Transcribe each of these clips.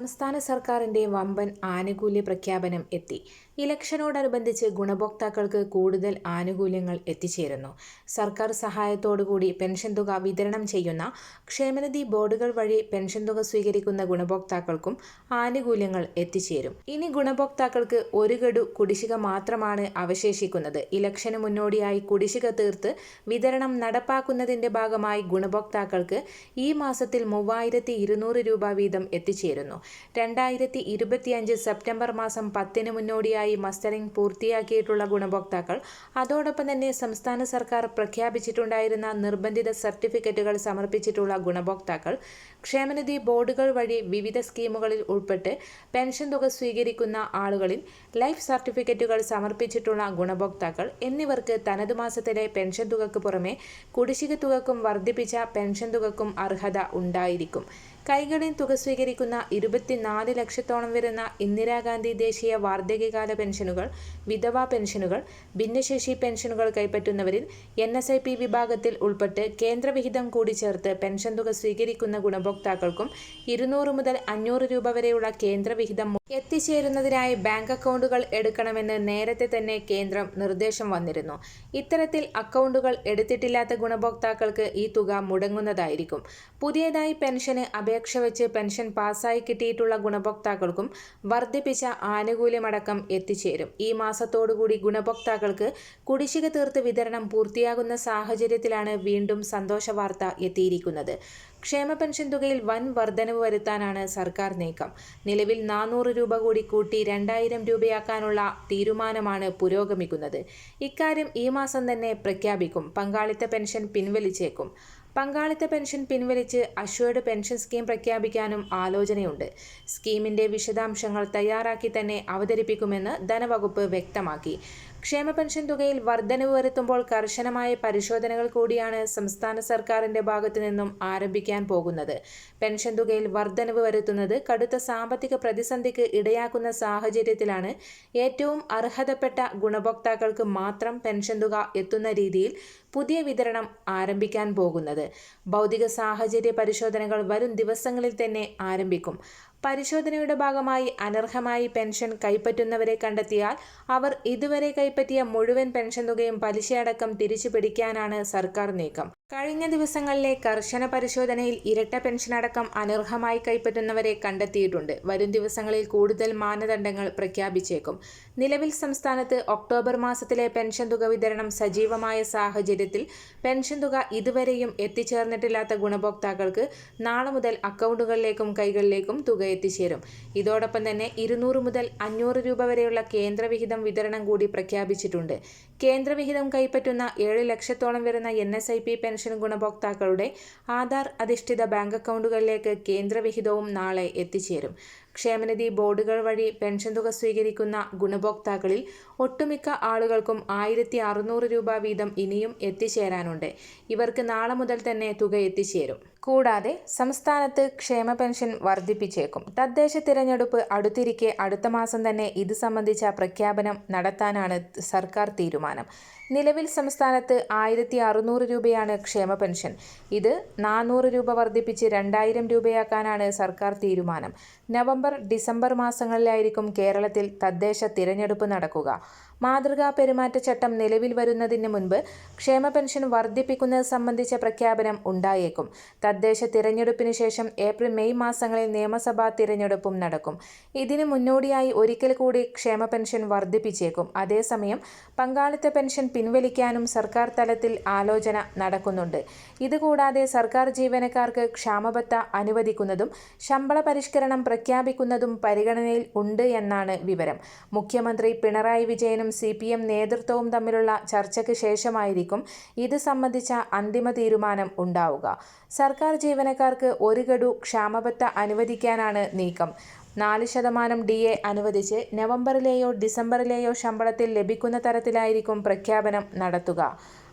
സംസ്ഥാന സർക്കാരിന്റെ വമ്പൻ ആനുകൂല്യ പ്രഖ്യാപനം എത്തി. ഇലക്ഷനോടനുബന്ധിച്ച് ഗുണഭോക്താക്കൾക്ക് കൂടുതൽ ആനുകൂല്യങ്ങൾ എത്തിച്ചേരുന്നു. സർക്കാർ സഹായത്തോടുകൂടി പെൻഷൻ തുക വിതരണം ചെയ്യുന്ന ക്ഷേമനിധി ബോർഡുകൾ വഴി പെൻഷൻ തുക സ്വീകരിക്കുന്ന ഗുണഭോക്താക്കൾക്കും ആനുകൂല്യങ്ങൾ എത്തിച്ചേരും. ഇനി ഗുണഭോക്താക്കൾക്ക് ഒരു ഗഡു കുടിശ്ശിക മാത്രമാണ് അവശേഷിക്കുന്നത്. ഇലക്ഷന് മുന്നോടിയായി കുടിശ്ശിക തീർത്ത് വിതരണം നടപ്പാക്കുന്നതിന്റെ ഭാഗമായി ഗുണഭോക്താക്കൾക്ക് ഈ മാസത്തിൽ മൂവായിരത്തി രൂപ വീതം എത്തിച്ചേരുന്നു. രണ്ടായിരത്തി ഇരുപത്തിയഞ്ച് സെപ്റ്റംബർ മാസം പത്തിന് മുന്നോടിയായി മസ്റ്ററിംഗ് പൂർത്തിയാക്കിയിട്ടുള്ള ഗുണഭോക്താക്കൾ. അതോടൊപ്പം തന്നെ സംസ്ഥാന സർക്കാർ പ്രഖ്യാപിച്ചിട്ടുണ്ടായിരുന്ന നിർബന്ധിത സർട്ടിഫിക്കറ്റുകൾ സമർപ്പിച്ചിട്ടുള്ള ഗുണഭോക്താക്കൾ ക്ഷേമനിധി ബോർഡുകൾ വഴി വിവിധ സ്കീമുകളിൽ ഉൾപ്പെട്ട് പെൻഷൻ തുക സ്വീകരിക്കുന്ന ആളുകളിൽ ലൈഫ് സർട്ടിഫിക്കറ്റുകൾ സമർപ്പിച്ചിട്ടുള്ള ഗുണഭോക്താക്കൾ എന്നിവർക്ക് തനതു മാസത്തിലെ പെൻഷൻ തുകക്ക് പുറമെ കുടിശ്ശിക തുകക്കും വർദ്ധിപ്പിച്ച പെൻഷൻ തുകക്കും അർഹത ഉണ്ടായിരിക്കും. കൈകളിൽ തുക സ്വീകരിക്കുന്ന ഇരുപത്തിനാല് ലക്ഷത്തോളം വരുന്ന ഇന്ദിരാഗാന്ധി ദേശീയ വാർദ്ധക്യകാല പെൻഷനുകൾ വിധവാ പെൻഷനുകൾ ഭിന്നശേഷി പെൻഷനുകൾ കൈപ്പറ്റുന്നവരിൽ എൻ എസ് ഐ പി വിഭാഗത്തിൽ ഉൾപ്പെട്ട് കേന്ദ്രവിഹിതം കൂടി ചേർത്ത് പെൻഷൻ തുക സ്വീകരിക്കുന്ന ഗുണഭോക്താക്കൾക്കും ഇരുന്നൂറ് മുതൽ അഞ്ഞൂറ് രൂപ വരെയുള്ള കേന്ദ്രവിഹിതം എത്തിച്ചേരുന്നതിനായി ബാങ്ക് അക്കൗണ്ടുകൾ എടുക്കണമെന്ന് നേരത്തെ തന്നെ കേന്ദ്രം നിർദ്ദേശം വന്നിരുന്നു. ഇത്തരത്തിൽ അക്കൗണ്ടുകൾ എടുത്തിട്ടില്ലാത്ത ഗുണഭോക്താക്കൾക്ക് ഈ തുക മുടങ്ങുന്നതായിരിക്കും. പുതിയതായി പെൻഷന് അപേക്ഷ വെച്ച് പെൻഷൻ പാസ്സായി കിട്ടിയിട്ടുള്ള ഗുണഭോക്താക്കൾക്കും വർദ്ധിപ്പിച്ച ആനുകൂല്യമടക്കം എത്തിച്ചേരും. ഈ മാസത്തോടുകൂടി ഗുണഭോക്താക്കൾക്ക് കുടിശ്ശിക തീർത്ത് വിതരണം പൂർത്തിയാകുന്ന സാഹചര്യത്തിലാണ് വീണ്ടും സന്തോഷ വാർത്ത എത്തിയിരിക്കുന്നത്. ക്ഷേമ പെൻഷൻ തുകയിൽ വൻ വർധനവ് വരുത്താനാണ് സർക്കാർ നീക്കം. നിലവിൽ നാനൂറ് രൂപ കൂടി കൂട്ടി രണ്ടായിരം രൂപയാക്കാനുള്ള തീരുമാനമാണ് പുരോഗമിക്കുന്നത്. ഇക്കാര്യം ഈ മാസം തന്നെ പ്രഖ്യാപിക്കും. പങ്കാളിത്ത പെൻഷൻ പിൻവലിച്ചേക്കും. പങ്കാളിത്ത പെൻഷൻ പിൻവലിച്ച് അഷ്വേർഡ് പെൻഷൻ സ്കീം പ്രഖ്യാപിക്കാനും ആലോചനയുണ്ട്. സ്കീമിന്റെ വിശദാംശങ്ങൾ തയ്യാറാക്കി തന്നെ അവതരിപ്പിക്കുമെന്ന് ധനവകുപ്പ് വ്യക്തമാക്കി. ക്ഷേമ പെൻഷൻ തുകയിൽ വർധനവ് വരുത്തുമ്പോൾ കർശനമായ പരിശോധനകൾ കൂടിയാണ് സംസ്ഥാന സർക്കാരിന്റെ ഭാഗത്തു നിന്നും ആരംഭിക്കാൻ പോകുന്നത്. പെൻഷൻ തുകയിൽ വർധനവ് വരുത്തുന്നത് കടുത്ത സാമ്പത്തിക പ്രതിസന്ധിക്ക് ഇടയാക്കുന്ന സാഹചര്യത്തിലാണ് ഏറ്റവും അർഹതപ്പെട്ട ഗുണഭോക്താക്കൾക്ക് മാത്രം പെൻഷൻ തുക എത്തുന്ന രീതിയിൽ പുതിയ വിതരണം ആരംഭിക്കാൻ പോകുന്നത്. ഭൗതിക സാഹചര്യ പരിശോധനകൾ വരും ദിവസങ്ങളിൽ തന്നെ ആരംഭിക്കും. പരിശോധനയുടെ ഭാഗമായി അനർഹമായി പെൻഷൻ കൈപ്പറ്റുന്നവരെ കണ്ടെത്തിയാൽ അവർ ഇതുവരെ കൈപ്പറ്റിയ മുഴുവൻ പെൻഷൻ തുകയും പലിശയടക്കം തിരിച്ചു പിടിക്കാനാണ് സർക്കാർ നീക്കം. കഴിഞ്ഞ ദിവസങ്ങളിലെ കർശന പരിശോധനയിൽ ഇരട്ട പെൻഷൻ അടക്കം അനർഹമായി കൈപ്പറ്റുന്നവരെ കണ്ടെത്തിയിട്ടുണ്ട്. വരും ദിവസങ്ങളിൽ കൂടുതൽ മാനദണ്ഡങ്ങൾ പ്രഖ്യാപിച്ചേക്കും. നിലവിൽ സംസ്ഥാനത്ത് ഒക്ടോബർ മാസത്തിലെ പെൻഷൻ തുക വിതരണം സജീവമായ സാഹചര്യത്തിൽ പെൻഷൻ തുക ഇതുവരെയും എത്തിച്ചേർന്നിട്ടില്ലാത്ത ഗുണഭോക്താക്കൾക്ക് നാളെ മുതൽ അക്കൗണ്ടുകളിലേക്കും കൈകളിലേക്കും തുക എത്തിച്ചേരും. ഇതോടൊപ്പം തന്നെ ഇരുന്നൂറ് മുതൽ അഞ്ഞൂറ് രൂപ വരെയുള്ള കേന്ദ്രവിഹിതം വിതരണം കൂടി പ്രഖ്യാപിച്ചിട്ടുണ്ട്. കേന്ദ്രവിഹിതം കൈപ്പറ്റുന്ന ഏഴ് ലക്ഷത്തോളം വരുന്ന N S I P pension ഗുണഭോക്താക്കളുടെ ആധാർ അധിഷ്ഠിത ബാങ്ക് അക്കൗണ്ടുകളിലേക്ക് കേന്ദ്രവിഹിതവും നാളെ എത്തിച്ചേരും. ക്ഷേമനിധി ബോർഡുകൾ വഴി പെൻഷൻ തുക സ്വീകരിക്കുന്ന ഗുണഭോക്താക്കളിൽ ഒട്ടുമിക്ക ആളുകൾക്കും ആയിരത്തി അറുന്നൂറ് രൂപ വീതം ഇനിയും എത്തിച്ചേരാനുണ്ട്. ഇവർക്ക് നാളെ മുതൽ തന്നെ തുക എത്തിച്ചേരും. കൂടാതെ സംസ്ഥാനത്ത് ക്ഷേമ പെൻഷൻ വർദ്ധിപ്പിച്ചേക്കും. തദ്ദേശ തിരഞ്ഞെടുപ്പ് അടുത്തിരിക്കെ അടുത്ത മാസം തന്നെ ഇത് സംബന്ധിച്ച പ്രഖ്യാപനം നടത്താനാണ് സർക്കാർ തീരുമാനം. നിലവിൽ സംസ്ഥാനത്ത് ആയിരത്തി അറുന്നൂറ് രൂപയാണ് ക്ഷേമ പെൻഷൻ. ഇത് നാനൂറ് രൂപ വർദ്ധിപ്പിച്ച് രണ്ടായിരം രൂപയാക്കാനാണ് സർക്കാർ തീരുമാനം. നവംബർ ഡിസംബർ മാസങ്ങളിലായിരിക്കും കേരളത്തിൽ തദ്ദേശ തിരഞ്ഞെടുപ്പ് നടക്കുക. മാതൃകാ പെരുമാറ്റച്ചട്ടം നിലവിൽ വരുന്നതിന് മുൻപ് ക്ഷേമ പെൻഷൻ വർദ്ധിപ്പിക്കുന്നത് സംബന്ധിച്ച പ്രഖ്യാപനം ഉണ്ടായേക്കും. തദ്ദേശ തിരഞ്ഞെടുപ്പിന് ശേഷം ഏപ്രിൽ മെയ് മാസങ്ങളിൽ നിയമസഭാ തിരഞ്ഞെടുപ്പും നടക്കും. ഇതിനു മുന്നോടിയായി ഒരിക്കൽ കൂടി ക്ഷേമ പെൻഷൻ വർദ്ധിപ്പിച്ചേക്കും. അതേസമയം പങ്കാളിത്ത പെൻഷൻ പിൻവലിക്കാനും സർക്കാർ തലത്തിൽ ആലോചന നടക്കുന്നുണ്ട്. ഇതുകൂടാതെ സർക്കാർ ജീവനക്കാർക്ക് ക്ഷാമബത്ത അനുവദിക്കുന്നതും ശമ്പള പരിഷ്കരണം പ്രഖ്യാപിക്കുന്നതും പരിഗണനയിൽ ഉണ്ട് എന്നാണ് വിവരം. മുഖ്യമന്ത്രി പിണറായി വിജയനും സി പി എം നേതൃത്വവും തമ്മിലുള്ള ചർച്ചയ്ക്ക് ശേഷമായിരിക്കും ഇത് സംബന്ധിച്ച അന്തിമ തീരുമാനം ഉണ്ടാവുക. സർക്കാർ ജീവനക്കാർക്ക് ഒരു ഗഡു ക്ഷാമബത്ത അനുവദിക്കാനാണ് നീക്കം. നാല് ശതമാനം ഡി എ അനുവദിച്ച് നവംബറിലെയോ ഡിസംബറിലെയോ ശമ്പളത്തിൽ ലഭിക്കുന്ന തരത്തിലായിരിക്കും പ്രഖ്യാപനം നടത്തുക.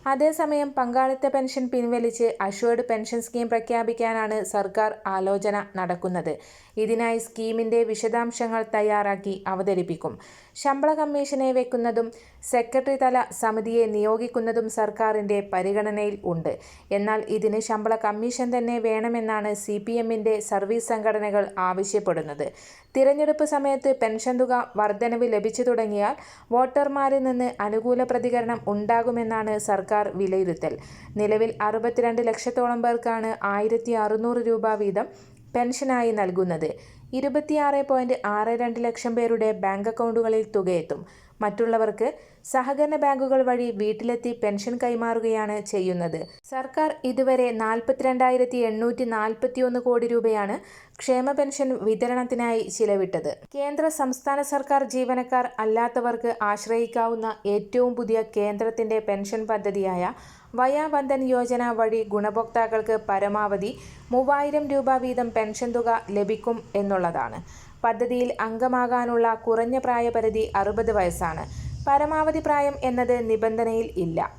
അതേസമയം പങ്കാളിത്ത പെൻഷൻ പിൻവലിച്ച് അഷ്വേർഡ് പെൻഷൻ സ്കീം പ്രഖ്യാപിക്കാനാണ് സർക്കാർ ആലോചന നടക്കുന്നത്. ഇതിനായി സ്കീമിന്റെ വിശദാംശങ്ങൾ തയ്യാറാക്കി അവതരിപ്പിക്കും. ശമ്പള കമ്മീഷനെ വെക്കുന്നതും സെക്രട്ടറി തല സമിതിയെ നിയോഗിക്കുന്നതും സർക്കാരിന്റെ പരിഗണനയിൽ ഉണ്ട്. എന്നാൽ ഇതിന് ശമ്പള കമ്മീഷൻ തന്നെ വേണമെന്നാണ് സി പി എമ്മിന്റെ സർവീസ് സംഘടനകൾ ആവശ്യപ്പെടുന്നത്. തിരഞ്ഞെടുപ്പ് സമയത്ത് പെൻഷൻ തുക വർധനവ് ലഭിച്ചു തുടങ്ങിയാൽ വോട്ടർമാരിൽ നിന്ന് അനുകൂല പ്രതികരണം ഉണ്ടാകുമെന്നാണ് സർക്കാർ വിലയിരുത്തൽ. നിലവിൽ അറുപത്തിരണ്ട് ലക്ഷത്തോളം പേർക്കാണ് ആയിരത്തി രൂപ വീതം പെൻഷനായി നൽകുന്നത്. ഇരുപത്തിയാറ് പോയിന്റ് ആറ് രണ്ട് ലക്ഷം പേരുടെ ബാങ്ക് അക്കൗണ്ടുകളിൽ തുകയെത്തും. മറ്റുള്ളവർക്ക് സഹകരണ ബാങ്കുകൾ വഴി വീട്ടിലെത്തി പെൻഷൻ കൈമാറുകയാണ് ചെയ്യുന്നത്. സർക്കാർ ഇതുവരെ നാൽപ്പത്തിരണ്ടായിരത്തി എണ്ണൂറ്റി നാൽപ്പത്തിയൊന്ന് കോടി രൂപയാണ് ക്ഷേമ പെൻഷൻ വിതരണത്തിനായി ചിലവിട്ടത്. കേന്ദ്ര സംസ്ഥാന സർക്കാർ ജീവനക്കാർ അല്ലാത്തവർക്ക് ആശ്രയിക്കാവുന്ന ഏറ്റവും പുതിയ കേന്ദ്രത്തിന്റെ പെൻഷൻ പദ്ധതിയായ വയാവന്ദൻ യോജന വഴി ഗുണഭോക്താക്കൾക്ക് പരമാവധി മൂവായിരം രൂപ വീതം പെൻഷൻ തുക ലഭിക്കും എന്നുള്ളതാണ്. പദ്ധതിയിൽ അംഗമാകാനുള്ള കുറഞ്ഞ പ്രായപരിധി അറുപത് വയസ്സാണ്. പരമാവധി പ്രായം എന്നത് നിബന്ധനയിൽ ഇല്ല.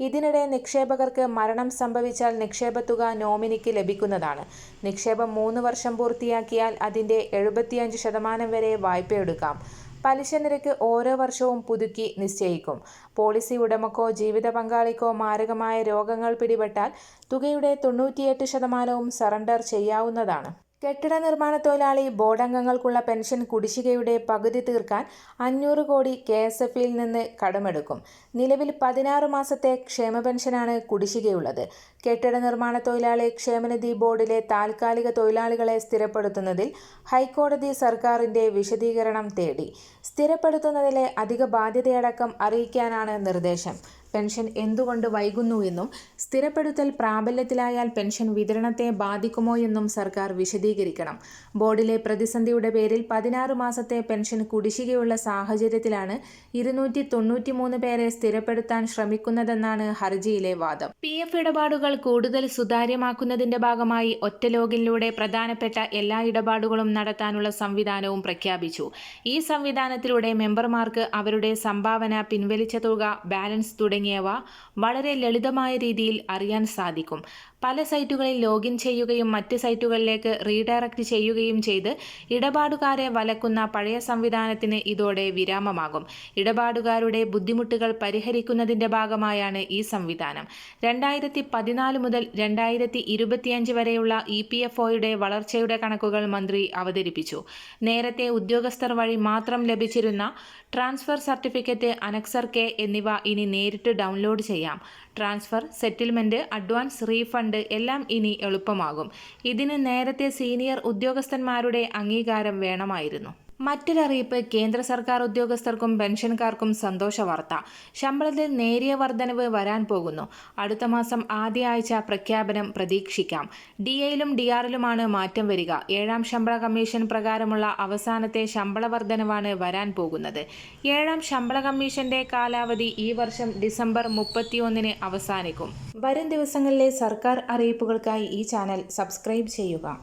ഇതിനിടെ നിക്ഷേപകർക്ക് മരണം സംഭവിച്ചാൽ നിക്ഷേപത്തുക നോമിനിക്ക് ലഭിക്കുന്നതാണ്. നിക്ഷേപം മൂന്ന് വർഷം പൂർത്തിയാക്കിയാൽ അതിന്റെ എഴുപത്തിയഞ്ച് ശതമാനം വരെ വായ്പയെടുക്കാം. പലിശ നിരക്ക് ഓരോ വർഷവും പുതുക്കി നിശ്ചയിക്കും. പോളിസി ഉടമക്കോ ജീവിത പങ്കാളിക്കോ മാരകമായ രോഗങ്ങൾ പിടിപെട്ടാൽ തുകയുടെ തൊണ്ണൂറ്റിയെട്ട് ശതമാനവും സറണ്ടർ ചെയ്യാവുന്നതാണ്. കെട്ടിട നിർമ്മാണ തൊഴിലാളി ബോർഡ് അംഗങ്ങൾക്കുള്ള പെൻഷൻ കുടിശ്ശികയുടെ പകുതി തീർക്കാൻ അഞ്ഞൂറ് കോടി കെ എസ് എഫിൽ നിന്ന് കടമെടുക്കും. നിലവിൽ പതിനാറ് മാസത്തെ ക്ഷേമ പെൻഷനാണ് കുടിശ്ശികയുള്ളത്. കെട്ടിട നിർമ്മാണ തൊഴിലാളി ക്ഷേമനിധി ബോർഡിലെ താൽക്കാലിക തൊഴിലാളികളെ സ്ഥിരപ്പെടുത്തുന്നതിൽ ഹൈക്കോടതി സർക്കാരിന്റെ വിശദീകരണം തേടി. സ്ഥിരപ്പെടുത്തുന്നതിലെ അധിക ബാധ്യതയടക്കം അറിയിക്കാനാണ് നിർദ്ദേശം. പെൻഷൻ എന്തുകൊണ്ട് വൈകുന്നുവെന്നും സ്ഥിരപ്പെടുത്തൽ പ്രാബല്യത്തിലായാൽ പെൻഷൻ വിതരണത്തെ ബാധിക്കുമോ എന്നും സർക്കാർ വിശദീകരിക്കണം. ബോർഡിലെ പ്രതിസന്ധിയുടെ പേരിൽ പതിനാറ് മാസത്തെ പെൻഷൻ കുടിശ്ശികയുള്ള സാഹചര്യത്തിലാണ് ഇരുന്നൂറ്റി തൊണ്ണൂറ്റിമൂന്ന് പേരെ സ്ഥിരപ്പെടുത്താൻ ശ്രമിക്കുന്നതെന്നാണ് ഹർജിയിലെ വാദം. പി എഫ് ഇടപാടുകൾ കൂടുതൽ സുതാര്യമാക്കുന്നതിന്റെ ഭാഗമായി ഒറ്റ ലോഗിനിലൂടെ പ്രധാനപ്പെട്ട എല്ലാ ഇടപാടുകളും നടത്താനുള്ള സംവിധാനവും പ്രഖ്യാപിച്ചു. ഈ സംവിധാനത്തിലൂടെ മെമ്പർമാർക്ക് അവരുടെ സംഭാവന പിൻവലിച്ച തുക ബാലൻസ് തുടങ്ങി തുടങ്ങിയവ വളരെ ലളിതമായ രീതിയിൽ അറിയാൻ സാധിക്കും. പല സൈറ്റുകളിൽ ലോഗിൻ ചെയ്യുകയും മറ്റ് സൈറ്റുകളിലേക്ക് റീഡയറക്റ്റ് ചെയ്യുകയും ചെയ്ത് ഇടപാടുകാരെ വലക്കുന്ന പഴയ സംവിധാനത്തിന് ഇതോടെ വിരാമമാകും. ഇടപാടുകാരുടെ ബുദ്ധിമുട്ടുകൾ പരിഹരിക്കുന്നതിന്റെ ഭാഗമായാണ് ഈ സംവിധാനം. രണ്ടായിരത്തി പതിനാല് മുതൽ രണ്ടായിരത്തി ഇരുപത്തിയഞ്ച് വരെയുള്ള ഇ പി എഫ് ഒയുടെ വളർച്ചയുടെ കണക്കുകൾ മന്ത്രി അവതരിപ്പിച്ചു. നേരത്തെ ഉദ്യോഗസ്ഥർ വഴി മാത്രം ലഭിച്ചിരുന്ന ട്രാൻസ്ഫർ സർട്ടിഫിക്കറ്റ് അനക്സർ കെ എന്നിവ ഇനി നേരിട്ട് ഡൗൺലോഡ് ചെയ്യാം. ട്രാൻസ്ഫർ സെറ്റിൽമെന്റ് അഡ്വാൻസ് റീഫണ്ട് എല്ലാം ഇനി എളുപ്പമാകും. ഇതിന് നേരത്തെ സീനിയർ ഉദ്യോഗസ്ഥന്മാരുടെ അംഗീകാരം വേണമായിരുന്നു. മറ്റൊരറിയിപ്പ് കേന്ദ്ര സർക്കാർ ഉദ്യോഗസ്ഥർക്കും പെൻഷൻകാർക്കും സന്തോഷ വാർത്ത. ശമ്പളത്തിൽ നേരിയ വർധനവ് വരാൻ പോകുന്നു. അടുത്ത മാസം ആദ്യ ആഴ്ച പ്രഖ്യാപനം പ്രതീക്ഷിക്കാം. ഡി എയിലും ഡി ആറിലുമാണ് മാറ്റം വരിക. ഏഴാം ശമ്പള കമ്മീഷൻ പ്രകാരമുള്ള അവസാനത്തെ ശമ്പള വർധനവാണ് വരാൻ പോകുന്നത്. ഏഴാം ശമ്പള കമ്മീഷന്റെ കാലാവധി ഈ വർഷം ഡിസംബർ മുപ്പത്തിയൊന്നിന് അവസാനിക്കും. വരും ദിവസങ്ങളിലെ സർക്കാർ അറിയിപ്പുകൾക്കായി ഈ ചാനൽ സബ്സ്ക്രൈബ് ചെയ്യുക.